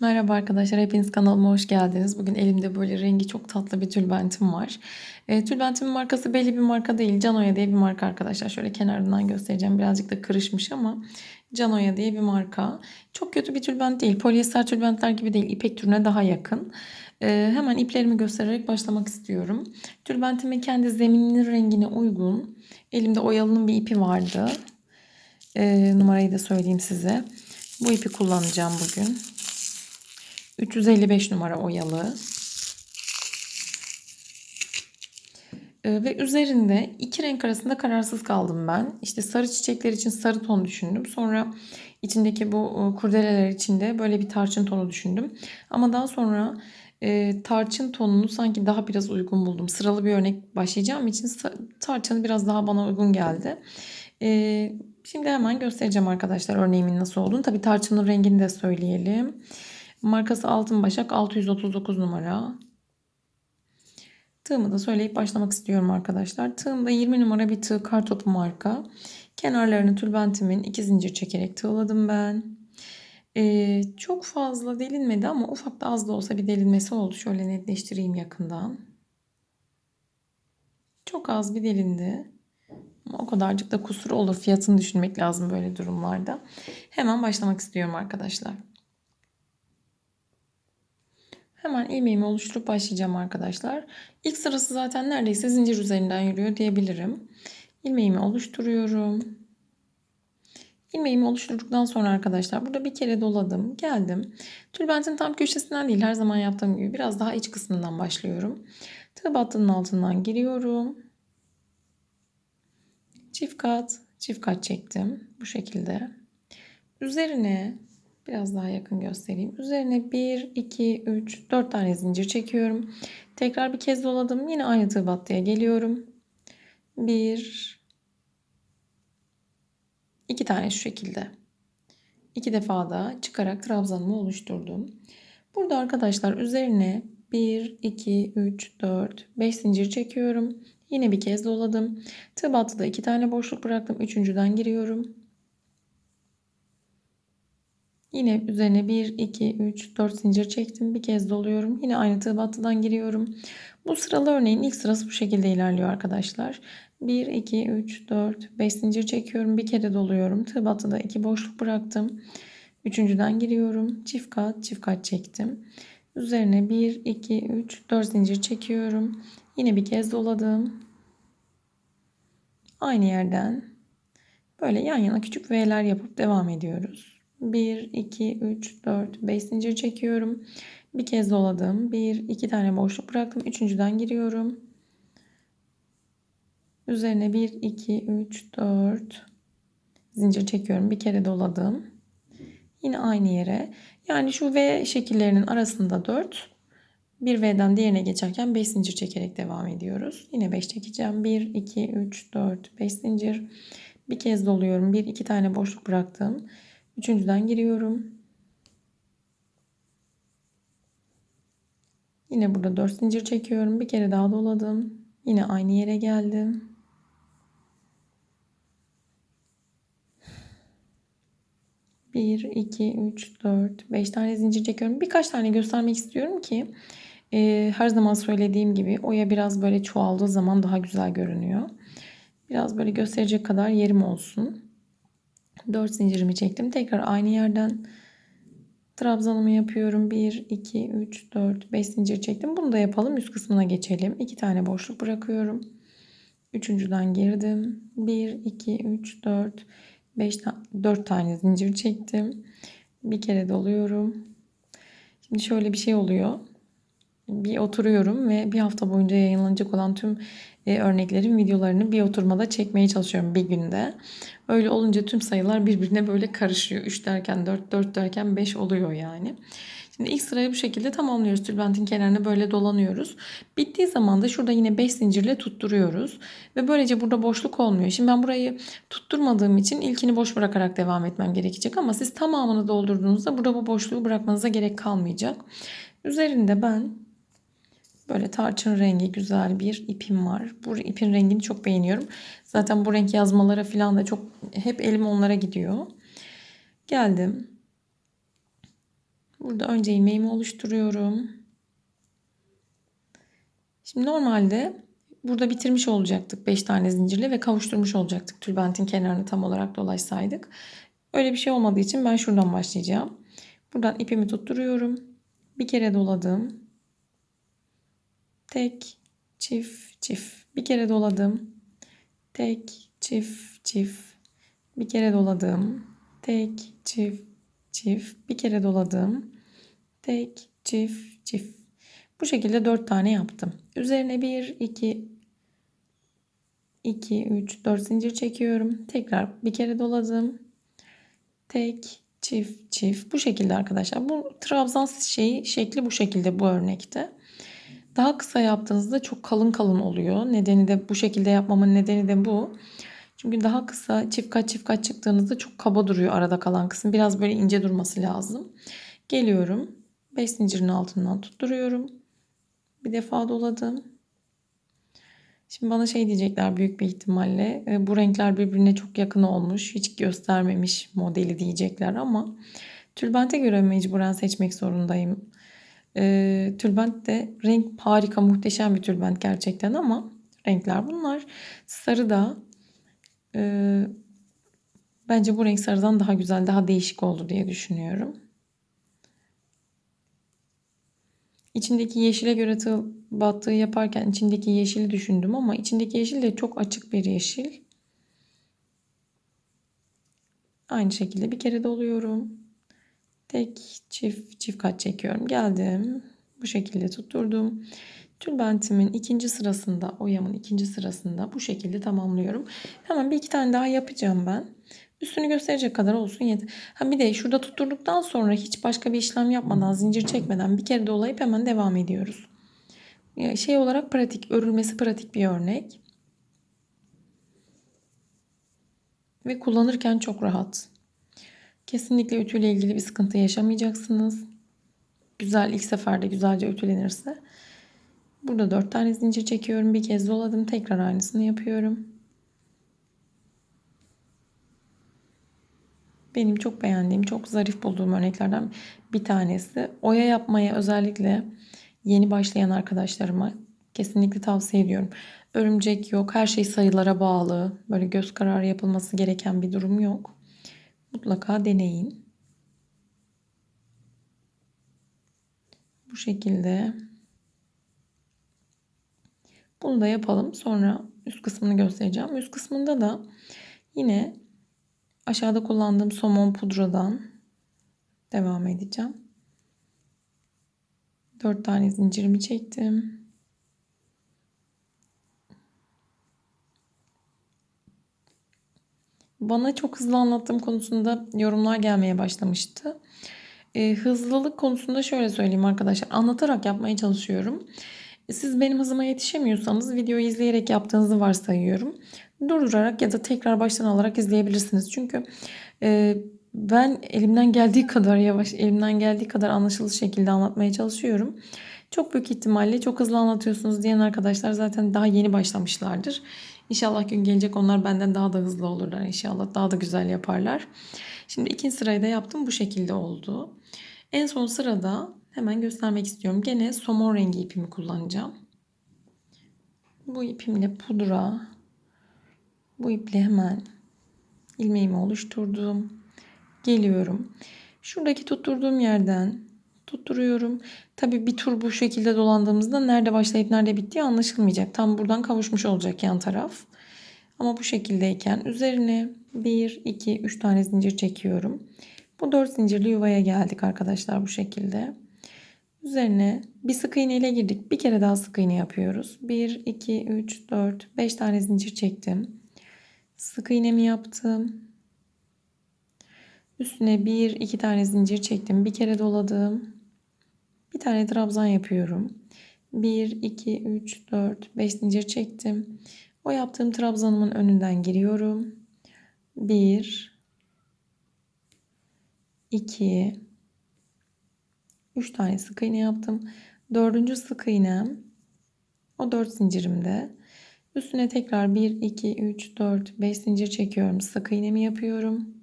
Merhaba arkadaşlar, hepiniz kanalıma hoş geldiniz. Bugün elimde böyle rengi çok tatlı bir tülbentim var. E, tülbentimin markası belli bir marka değil, Canoya diye bir marka arkadaşlar. Şöyle kenarından göstereceğim, birazcık da kırışmış ama Canoya diye bir marka. Çok kötü bir tülbent değil, polyester tülbentler gibi değil, ipek türüne daha yakın. E, hemen iplerimi göstererek başlamak istiyorum. Tülbentimin kendi zemininin rengine uygun. Elimde oyalının bir ipi vardı. E, numarayı da söyleyeyim size. Bu ipi kullanacağım bugün. 355 numara oyalı. Ee, ve üzerinde iki renk arasında kararsız kaldım ben. İşte sarı çiçekler için sarı ton düşündüm. Sonra içindeki bu e, kurdeleler için de böyle bir tarçın tonu düşündüm. Ama daha sonra e, tarçın tonunu sanki daha biraz uygun buldum. Sıralı bir örnek başlayacağım için tarçın biraz daha bana uygun geldi. E, şimdi hemen göstereceğim arkadaşlar örneğimin nasıl olduğunu. Tabii tarçının rengini de söyleyelim. Markası Altın Başak 639 numara. Tığımı da söyleyip başlamak istiyorum arkadaşlar. Tığımda 20 numara bir tığ kartopu marka. Kenarlarını tülbentimin iki zincir çekerek tığladım ben. Ee, çok fazla delinmedi ama ufak da az da olsa bir delinmesi oldu. Şöyle netleştireyim yakından. Çok az bir delindi. Ama o kadarcık da kusur olur. Fiyatını düşünmek lazım böyle durumlarda. Hemen başlamak istiyorum arkadaşlar. Hemen ilmeğimi oluşturup başlayacağım arkadaşlar. İlk sırası zaten neredeyse zincir üzerinden yürüyor diyebilirim. İlmeğimi oluşturuyorum. İlmeğimi oluşturduktan sonra arkadaşlar burada bir kere doladım. Geldim. Tülbentin tam köşesinden değil her zaman yaptığım gibi biraz daha iç kısmından başlıyorum. Tığ battının altından giriyorum. Çift kat, çift kat çektim. Bu şekilde. Üzerine Biraz daha yakın göstereyim. Üzerine 1, 2, 3, 4 tane zincir çekiyorum. Tekrar bir kez doladım. Yine aynı tığ battıya geliyorum. 1, 2 tane şu şekilde. 2 defa da çıkarak trabzanımı oluşturdum. Burada arkadaşlar üzerine 1, 2, 3, 4, 5 zincir çekiyorum. Yine bir kez doladım. Tığ battıda 2 tane boşluk bıraktım. Üçüncüden giriyorum. Yine üzerine 1, 2, 3, 4 zincir çektim. Bir kez doluyorum. Yine aynı tığ battıdan giriyorum. Bu sıralı örneğin ilk sırası bu şekilde ilerliyor arkadaşlar. 1, 2, 3, 4, 5 zincir çekiyorum. Bir kere doluyorum. Tığ battıda 2 boşluk bıraktım. Üçüncüden giriyorum. Çift kat, çift kat çektim. Üzerine 1, 2, 3, 4 zincir çekiyorum. Yine bir kez doladım. Aynı yerden böyle yan yana küçük V'ler yapıp devam ediyoruz. 1, 2, 3, 4, 5 zincir çekiyorum. Bir kez doladım. 1, 2 tane boşluk bıraktım. Üçüncüden giriyorum. Üzerine 1, 2, 3, 4 zincir çekiyorum. Bir kere doladım. Yine aynı yere. Yani şu V şekillerinin arasında 4. Bir V'den diğerine geçerken 5 zincir çekerek devam ediyoruz. Yine 5 çekeceğim. 1, 2, 3, 4, 5 zincir. Bir kez doluyorum. 1, 2 tane boşluk bıraktım. Üçüncüden giriyorum. Yine burada 4 zincir çekiyorum. Bir kere daha doladım. Yine aynı yere geldim. Bir, iki, üç, dört, beş tane zincir çekiyorum. Birkaç tane göstermek istiyorum ki e, her zaman söylediğim gibi oya biraz böyle çoğaldığı zaman daha güzel görünüyor. Biraz böyle gösterecek kadar yerim olsun. 4 zincirimi çektim. Tekrar aynı yerden trabzanımı yapıyorum. 1, 2, 3, 4, 5 zincir çektim. Bunu da yapalım. Üst kısmına geçelim. 2 tane boşluk bırakıyorum. Üçüncüden girdim. 1, 2, 3, 4, 5, 4 tane zincir çektim. Bir kere doluyorum. Şimdi şöyle bir şey oluyor. Bir oturuyorum ve bir hafta boyunca yayınlanacak olan tüm e, örneklerin videolarını bir oturmada çekmeye çalışıyorum bir günde. Öyle olunca tüm sayılar birbirine böyle karışıyor. 3 derken 4, 4 derken 5 oluyor yani. Şimdi ilk sırayı bu şekilde tamamlıyoruz. Tülbentin kenarına böyle dolanıyoruz. Bittiği zaman da şurada yine 5 zincirle tutturuyoruz. Ve böylece burada boşluk olmuyor. Şimdi ben burayı tutturmadığım için ilkini boş bırakarak devam etmem gerekecek. Ama siz tamamını doldurduğunuzda burada bu boşluğu bırakmanıza gerek kalmayacak. Üzerinde ben Böyle tarçın rengi güzel bir ipim var. Bu ipin rengini çok beğeniyorum. Zaten bu renk yazmalara falan da çok hep elim onlara gidiyor. Geldim. Burada önce ilmeğimi oluşturuyorum. Şimdi normalde burada bitirmiş olacaktık 5 tane zincirle ve kavuşturmuş olacaktık. Tülbentin kenarını tam olarak dolaşsaydık. Öyle bir şey olmadığı için ben şuradan başlayacağım. Buradan ipimi tutturuyorum. Bir kere doladım. Tek, çift, çift. Bir kere doladım. Tek, çift, çift. Bir kere doladım. Tek, çift, çift. Bir kere doladım. Tek, çift, çift. Bu şekilde 4 tane yaptım. Üzerine 1, 2, 2, 3, 4 zincir çekiyorum. Tekrar bir kere doladım. Tek, çift, çift. Bu şekilde arkadaşlar. Bu trabzan şeyi şekli bu şekilde bu örnekte. Daha kısa yaptığınızda çok kalın kalın oluyor. Nedeni de bu şekilde yapmamın nedeni de bu. Çünkü daha kısa çift kat çift kat çıktığınızda çok kaba duruyor arada kalan kısım. Biraz böyle ince durması lazım. Geliyorum. 5 zincirin altından tutturuyorum. Bir defa doladım. Şimdi bana şey diyecekler büyük bir ihtimalle. E, bu renkler birbirine çok yakın olmuş. Hiç göstermemiş modeli diyecekler ama tülbente göre mecburen seçmek zorundayım. E, tülbent de renk harika muhteşem bir tülbent gerçekten ama renkler bunlar. Sarı da e, bence bu renk sarıdan daha güzel daha değişik oldu diye düşünüyorum. İçindeki yeşile göre tığ battığı yaparken içindeki yeşili düşündüm ama içindeki yeşil de çok açık bir yeşil. Aynı şekilde bir kere doluyorum. Tek çift çift kat çekiyorum. Geldim. Bu şekilde tutturdum. Tülbentimin ikinci sırasında, oyamın ikinci sırasında bu şekilde tamamlıyorum. Hemen bir iki tane daha yapacağım ben. Üstünü gösterecek kadar olsun yeter. Ha bir de şurada tutturduktan sonra hiç başka bir işlem yapmadan, zincir çekmeden bir kere dolayıp hemen devam ediyoruz. Şey olarak pratik, örülmesi pratik bir örnek. Ve kullanırken çok rahat. Kesinlikle ütüyle ilgili bir sıkıntı yaşamayacaksınız. Güzel ilk seferde güzelce ütülenirse. Burada 4 tane zincir çekiyorum. Bir kez doladım. Tekrar aynısını yapıyorum. Benim çok beğendiğim, çok zarif bulduğum örneklerden bir tanesi. Oya yapmaya özellikle yeni başlayan arkadaşlarıma kesinlikle tavsiye ediyorum. Örümcek yok, her şey sayılara bağlı. Böyle göz kararı yapılması gereken bir durum yok. Mutlaka deneyin. Bu şekilde. Bunu da yapalım. Sonra üst kısmını göstereceğim. Üst kısmında da yine Aşağıda kullandığım somon pudradan devam edeceğim. 4 tane zincirimi çektim. Bana çok hızlı anlattığım konusunda yorumlar gelmeye başlamıştı. E, hızlılık konusunda şöyle söyleyeyim arkadaşlar. Anlatarak yapmaya çalışıyorum. Siz benim hızıma yetişemiyorsanız videoyu izleyerek yaptığınızı varsayıyorum durdurarak ya da tekrar baştan alarak izleyebilirsiniz. Çünkü e, ben elimden geldiği kadar yavaş, elimden geldiği kadar anlaşılır şekilde anlatmaya çalışıyorum. Çok büyük ihtimalle çok hızlı anlatıyorsunuz diyen arkadaşlar zaten daha yeni başlamışlardır. İnşallah gün gelecek onlar benden daha da hızlı olurlar inşallah. Daha da güzel yaparlar. Şimdi ikinci sırayı da yaptım. Bu şekilde oldu. En son sırada hemen göstermek istiyorum. Gene somon rengi ipimi kullanacağım. Bu ipimle pudra bu iple hemen ilmeğimi oluşturdum. Geliyorum. Şuradaki tutturduğum yerden tutturuyorum. Tabii bir tur bu şekilde dolandığımızda nerede başlayıp nerede bittiği anlaşılmayacak. Tam buradan kavuşmuş olacak yan taraf. Ama bu şekildeyken üzerine 1, 2, 3 tane zincir çekiyorum. Bu 4 zincirli yuvaya geldik arkadaşlar bu şekilde. Üzerine bir sık iğne ile girdik. Bir kere daha sık iğne yapıyoruz. 1, 2, 3, 4, 5 tane zincir çektim. Sık iğnemi yaptım. Üstüne bir iki tane zincir çektim. Bir kere doladım. Bir tane trabzan yapıyorum. 1, 2, 3, 4, 5 zincir çektim. O yaptığım trabzanımın önünden giriyorum. 1, 2, 3 tane sık iğne yaptım. Dördüncü sık iğnem o 4 zincirimde Üstüne tekrar 1, 2, 3, 4, 5 zincir çekiyorum. Sık iğnemi yapıyorum.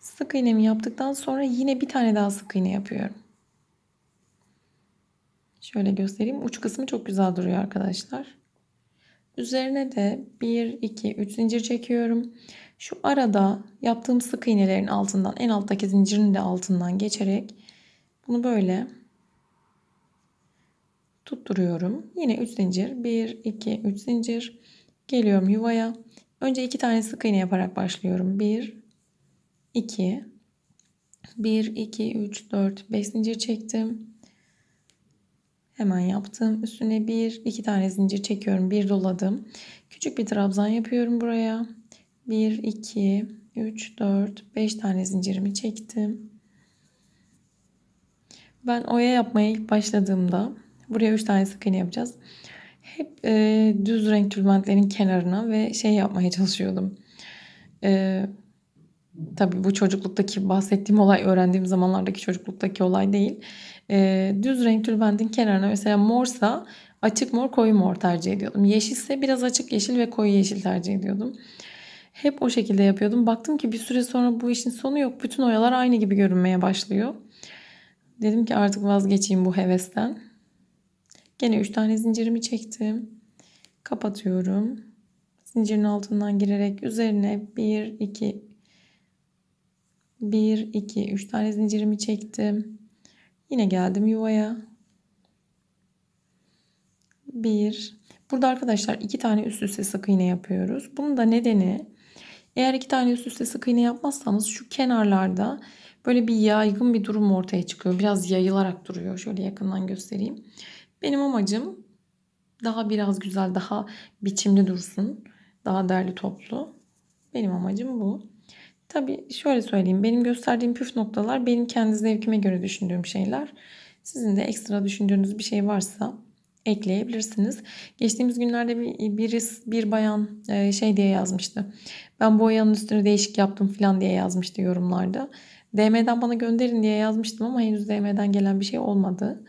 Sık iğnemi yaptıktan sonra yine bir tane daha sık iğne yapıyorum. Şöyle göstereyim. Uç kısmı çok güzel duruyor arkadaşlar. Üzerine de 1, 2, 3 zincir çekiyorum. Şu arada yaptığım sık iğnelerin altından en alttaki zincirin de altından geçerek bunu böyle tutturuyorum. Yine 3 zincir. 1, 2, 3 zincir. Geliyorum yuvaya. Önce 2 tane sık iğne yaparak başlıyorum. 1, 2, 1, 2, 3, 4, 5 zincir çektim. Hemen yaptım. Üstüne 1, 2 tane zincir çekiyorum. Bir doladım. Küçük bir trabzan yapıyorum buraya. 1, 2, 3, 4, 5 tane zincirimi çektim. Ben oya yapmaya ilk başladığımda buraya 3 tane sık iğne yapacağız. Hep e, düz renk tülbentlerin kenarına ve şey yapmaya çalışıyordum. E, tabii bu çocukluktaki bahsettiğim olay öğrendiğim zamanlardaki çocukluktaki olay değil. E, düz renk tülbentin kenarına mesela morsa açık mor koyu mor tercih ediyordum. Yeşilse biraz açık yeşil ve koyu yeşil tercih ediyordum. Hep o şekilde yapıyordum. Baktım ki bir süre sonra bu işin sonu yok. Bütün oyalar aynı gibi görünmeye başlıyor. Dedim ki artık vazgeçeyim bu hevesten. Gene 3 tane zincirimi çektim. Kapatıyorum. Zincirin altından girerek üzerine 1 2 1 2 3 tane zincirimi çektim. Yine geldim yuvaya. 1 Burada arkadaşlar iki tane üst üste sık iğne yapıyoruz. Bunun da nedeni eğer iki tane üst üste sık iğne yapmazsanız şu kenarlarda böyle bir yaygın bir durum ortaya çıkıyor. Biraz yayılarak duruyor. Şöyle yakından göstereyim. Benim amacım daha biraz güzel, daha biçimli dursun. Daha derli toplu. Benim amacım bu. Tabii şöyle söyleyeyim. Benim gösterdiğim püf noktalar benim kendi zevkime göre düşündüğüm şeyler. Sizin de ekstra düşündüğünüz bir şey varsa ekleyebilirsiniz. Geçtiğimiz günlerde bir, birisi, bir bayan e, şey diye yazmıştı. Ben bu boyanın üstünü değişik yaptım falan diye yazmıştı yorumlarda. DM'den bana gönderin diye yazmıştım ama henüz DM'den gelen bir şey olmadı.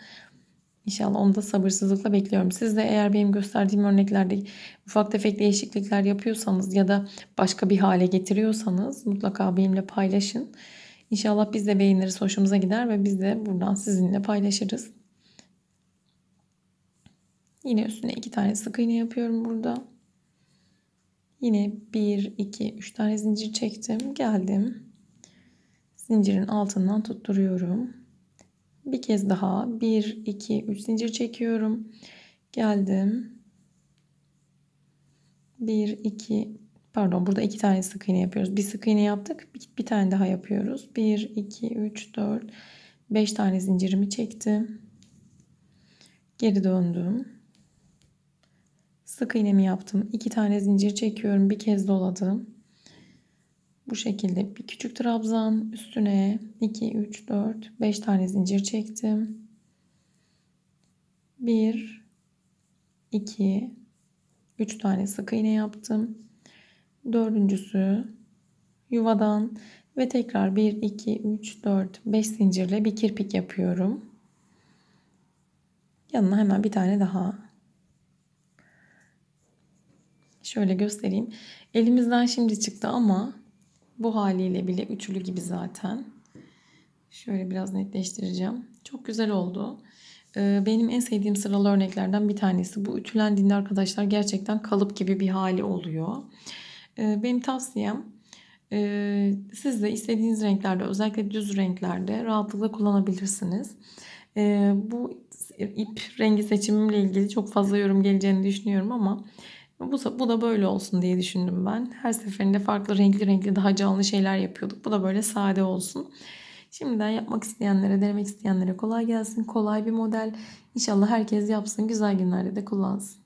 İnşallah onu da sabırsızlıkla bekliyorum. Siz de eğer benim gösterdiğim örneklerde ufak tefek değişiklikler yapıyorsanız ya da başka bir hale getiriyorsanız mutlaka benimle paylaşın. İnşallah biz de beğeniriz, hoşumuza gider ve biz de buradan sizinle paylaşırız. Yine üstüne iki tane sık iğne yapıyorum burada. Yine 1, 2, 3 tane zincir çektim. Geldim. Zincirin altından tutturuyorum. Bir kez daha 1, 2, 3 zincir çekiyorum. Geldim. 1, 2, pardon burada iki tane sık iğne yapıyoruz. Bir sık iğne yaptık. Bir, bir tane daha yapıyoruz. 1, 2, 3, 4, 5 tane zincirimi çektim. Geri döndüm. Sık iğnemi yaptım. iki tane zincir çekiyorum. Bir kez doladım. Bu şekilde bir küçük trabzan üstüne 2, 3, 4, 5 tane zincir çektim. 1, 2, 3 tane sık iğne yaptım. Dördüncüsü yuvadan ve tekrar 1, 2, 3, 4, 5 zincirle bir kirpik yapıyorum. Yanına hemen bir tane daha Şöyle göstereyim. Elimizden şimdi çıktı ama bu haliyle bile üçlü gibi zaten. Şöyle biraz netleştireceğim. Çok güzel oldu. Ee, benim en sevdiğim sıralı örneklerden bir tanesi. Bu ütülendiğinde arkadaşlar gerçekten kalıp gibi bir hali oluyor. Ee, benim tavsiyem e, siz de istediğiniz renklerde özellikle düz renklerde rahatlıkla kullanabilirsiniz. Ee, bu ip rengi seçimimle ilgili çok fazla yorum geleceğini düşünüyorum ama bu, bu da böyle olsun diye düşündüm ben. Her seferinde farklı renkli renkli daha canlı şeyler yapıyorduk. Bu da böyle sade olsun. Şimdiden yapmak isteyenlere, denemek isteyenlere kolay gelsin. Kolay bir model. İnşallah herkes yapsın. Güzel günlerde de kullansın.